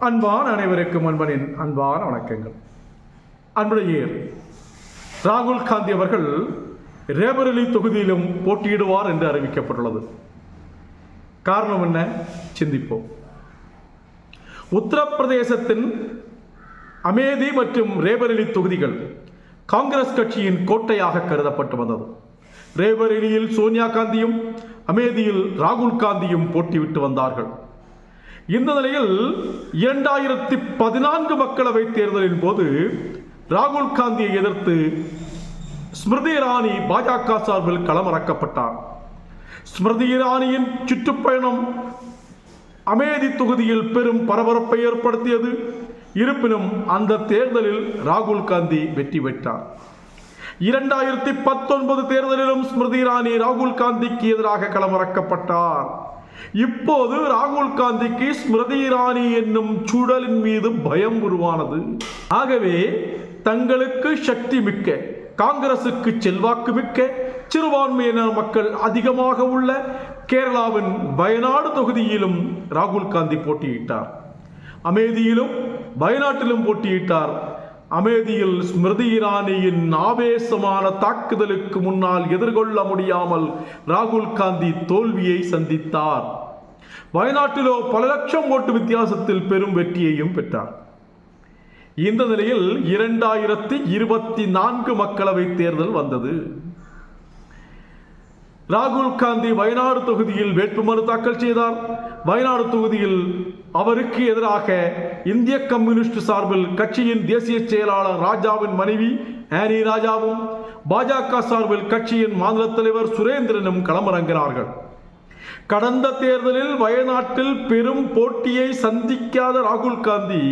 அன்பான அனைவருக்கும் அன்பனின் அன்பான வணக்கங்கள். அன்புடைய ராகுல் காந்தி அவர்கள் ரேபரலி தொகுதியிலும் போட்டியிடுவார் என்று அறிவிக்கப்பட்டுள்ளது. காரணம் என்ன? சிந்திப்போம். உத்தரப்பிரதேசத்தின் அமேதி மற்றும் ரேபரலி தொகுதிகள் காங்கிரஸ் கட்சியின் கோட்டையாக கருதப்பட்டு வந்தது. ரேபரலியில் சோனியா காந்தியும் அமேதியில் ராகுல் காந்தியும் போட்டியிட்டு வந்தார்கள். இந்த நிலையில் இரண்டாயிரத்தி பதினான்கு மக்களவை தேர்தலின் போது ராகுல் காந்தியை எதிர்த்து ஸ்மிருதி இரானி பாஜக சார்பில் களமிறக்கப்பட்டார். ஸ்மிருதி இரானியின் சுற்றுப்பயணம் அமேதி தொகுதியில் பெரும் பரபரப்பை ஏற்படுத்தியது. இருப்பினும் அந்த தேர்தலில் ராகுல் காந்தி வெற்றி பெற்றார். இரண்டாயிரத்தி பத்தொன்பது தேர்தலிலும் ஸ்மிருதி இரானி ராகுல் காந்திக்கு எதிராக களமிறக்கப்பட்டார். இப்போது ராகுல் காந்திக்கு ஸ்மிருதி இரானி என்னும் சூழலின் மீது பயம் உருவானது. ஆகவே தங்களுக்கு சக்தி மிக்க காங்கிரசுக்கு செல்வாக்கு மிக்க சிறுபான்மையினர் மக்கள் அதிகமாக உள்ள கேரளாவின் வயநாடு தொகுதியிலும் ராகுல் காந்தி போட்டியிட்டார். அமேதியிலும் வயநாட்டிலும் போட்டியிட்டார் அமேதியில் ஸ்மிருதி இரானியின் ஆவேசமான தாக்குதலுக்கு முன்னால் எதிர்கொள்ள முடியாமல் ராகுல் காந்தி தோல்வியை சந்தித்தார். வயநாட்டிலோ பல லட்சம் ஓட்டு வித்தியாசத்தில் பெரும் வெற்றியையும் பெற்றார். இந்த நிலையில் இரண்டாயிரத்தி இருபத்தி நான்கு மக்களவை தேர்தல் வந்தது. ராகுல் காந்தி வயநாடு தொகுதியில் வேட்புமனு தாக்கல் செய்தார். வயநாடு தொகுதியில் அவருக்கு எதிராக இந்திய கம்யூனிஸ்ட் சார்பில் கட்சியின் தேசிய செயலாளர் ராஜாவின் மனைவி ஆனி ராஜாவும் பாஜக சார்பில் கட்சியின் மாநில தலைவர் சுரேந்திரனும் களமிறங்கினார்கள் கடந்த தேர்தலில் வயநாட்டில் பெரும் போட்டியை சந்திக்காத ராகுல் காந்தி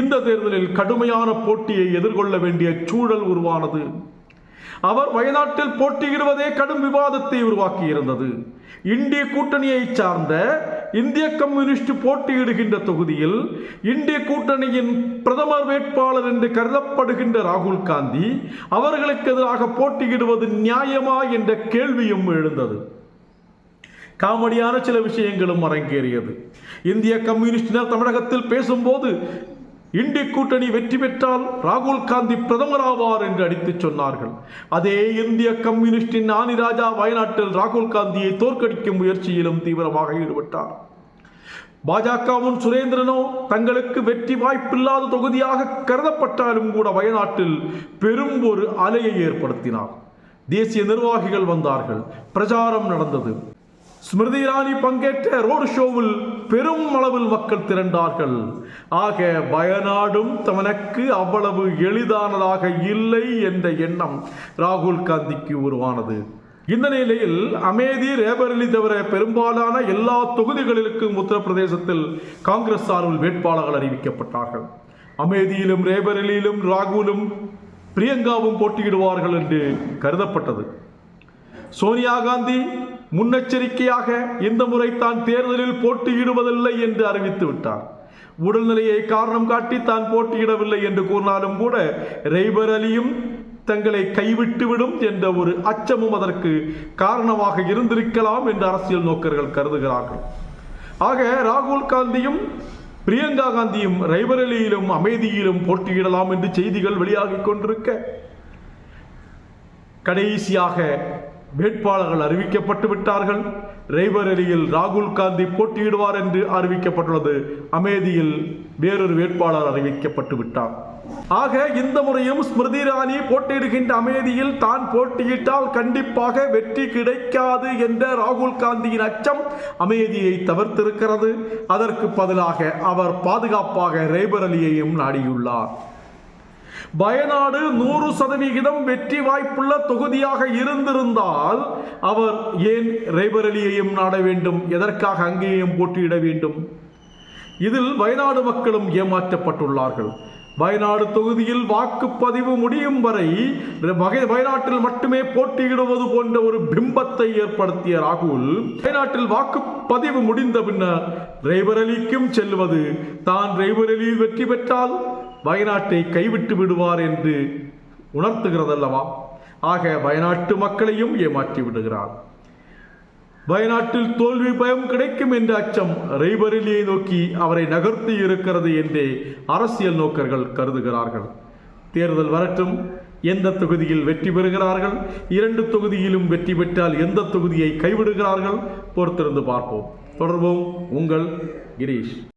இந்த தேர்தலில் கடுமையான போட்டியை எதிர்கொள்ள வேண்டிய சூழல் உருவானது. அவர் வயநாட்டில் போட்டியிடுவதே கடும் விவாதத்தை உருவாக்கியிருந்தது. இந்திய கூட்டணியை சார்ந்த இந்திய கம்யூனிஸ்ட் போட்டியிடுகின்ற தொகுதியில் இந்திய கூட்டணியின் பிரதமர் வேட்பாளர் என்று கருதப்படுகின்ற ராகுல் காந்தி அவர்களுக்கு எதிராக போட்டியிடுவது நியாயமா என்ற கேள்வியும் எழுந்தது. காமெடியான சில விஷயங்களும் அரங்கேறியது. இந்திய கம்யூனிஸ்டினர் தமிழகத்தில் பேசும்போது இந்திய கூட்டணி வெற்றி பெற்றால் ராகுல் காந்தி பிரதமர் ஆவார் என்று அடித்துச் சொன்னார்கள். அதே இந்திய கம்யூனிஸ்டின் ஆனிராஜா வயநாட்டில் ராகுல் காந்தியை தோற்கடிக்கும் முயற்சியிலும் தீவிரமாக ஈடுபட்டார். பாஜகவும் சுரேந்திரனோ தங்களுக்கு வெற்றி வாய்ப்பில்லாத தொகுதியாக கருதப்பட்டாலும் கூட வயநாட்டில் பெரும் ஒரு அலையை ஏற்படுத்தினார். தேசிய நிர்வாகிகள் வந்தார்கள். பிரச்சாரம் நடந்தது. ஸ்மிருதி இரானி பங்கேற்ற ரோடு ஷோவில் பெரும் அளவில் மக்கள் திரண்டார்கள். ஆக வயநாடும் தனக்கு அவ்வளவு எளிதானதாக இல்லை என்ற எண்ணம் ராகுல் காந்திக்கு உருவானது. இந்த நிலையில் அமேதி ரேபரலி தவிர பெரும்பாலான எல்லா தொகுதிகளிலும் உத்தரப்பிரதேசத்தில் காங்கிரஸ் சார்பில் வேட்பாளர்கள் அறிவிக்கப்பட்டார்கள். அமேதியிலும் ரேபரலியிலும் ராகுலும் பிரியங்காவும் போட்டியிடுவார்கள் என்று கருதப்பட்டது. சோனியா காந்தி முன்னெச்சரிக்கையாக இந்த முறை தான் தேர்தலில் போட்டியிடுவதில்லை என்று அறிவித்து விட்டார். உடல்நிலையை காரணம் காட்டி தான் போட்டியிடவில்லை என்று கூறினாலும் கூட ரெய்பர் அலியும் தங்களை கைவிட்டுவிடும் என்ற ஒரு அச்சமும் அதற்கு காரணமாக இருந்திருக்கலாம் என்று அரசியல் நோக்கர்கள் கருதுகிறார்கள். ஆக ராகுல் காந்தியும் பிரியங்கா காந்தியும் ரைபரலியிலும் அமைதியிலும் போட்டியிடலாம் என்று செய்திகள் வெளியாகிக் கொண்டிருக்க கடைசியாக வேட்பாளர்கள் அறிவிக்கப்பட்டு விட்டார்கள். ரேபரேலியில் ராகுல் காந்தி போட்டியிடுவார் என்று அறிவிக்கப்பட்டுள்ளது. அமேதியில் வேறொரு வேட்பாளர் அறிவிக்கப்பட்டு விட்டார். ஆக இந்த முறையும் ஸ்மிருதி இரானி போட்டியிடுகின்ற அமேதியில் தான் போட்டியிட்டால் கண்டிப்பாக வெற்றி கிடைக்காது என்ற ராகுல் காந்தியின் அச்சம் அமேதியை தவிர்த்திருக்கிறது. அதற்கு பதிலாக அவர் பாதுகாப்பாக ரேபரலியையும் நாடியுள்ளார். வயநாடு நூறு சதவிகிதம் வெற்றி வாய்ப்புள்ள தொகுதியாக இருந்திருந்தால் அவர் ஏன் ரேபரலியையும் நாட வேண்டும்? எதற்காக அங்கேயும் போட்டியிட வேண்டும்? இதில் வயநாடு மக்களும் ஏமாற்றப்பட்டுள்ளார்கள். வயநாடு தொகுதியில் வாக்குப்பதிவு முடியும் வரை வகை வயநாட்டில் மட்டுமே போட்டியிடுவது போன்ற ஒரு பிம்பத்தை ஏற்படுத்திய ராகுல் வயநாட்டில் வாக்குப்பதிவு முடிந்த பின்னர் ரேபரலிக்கும் செல்வது. தான் ரேபரலியில் வெற்றி பெற்றால் வயநாட்டை கைவிட்டு விடுவார் என்று உணர்த்துகிறதல்லவா? ஆக வயநாட்டு மக்களையும் ஏமாற்றி விடுகிறார். வயநாட்டில் தோல்வி பயம் கிடைக்கும் என்ற அச்சம் ரெய்பரலியை நோக்கி அவரை நகர்த்தி இருக்கிறது என்றே அரசியல் நோக்கர்கள் கருதுகிறார்கள். தேர்தல் வரட்டும் எந்த தொகுதியில் வெற்றி பெறுகிறார்கள் இரண்டு தொகுதியிலும் வெற்றி பெற்றால் எந்த தொகுதியை கைவிடுகிறார்கள் பொறுத்திருந்து பார்ப்போம். தொடர்போம் உங்கள் கிரீஷ்.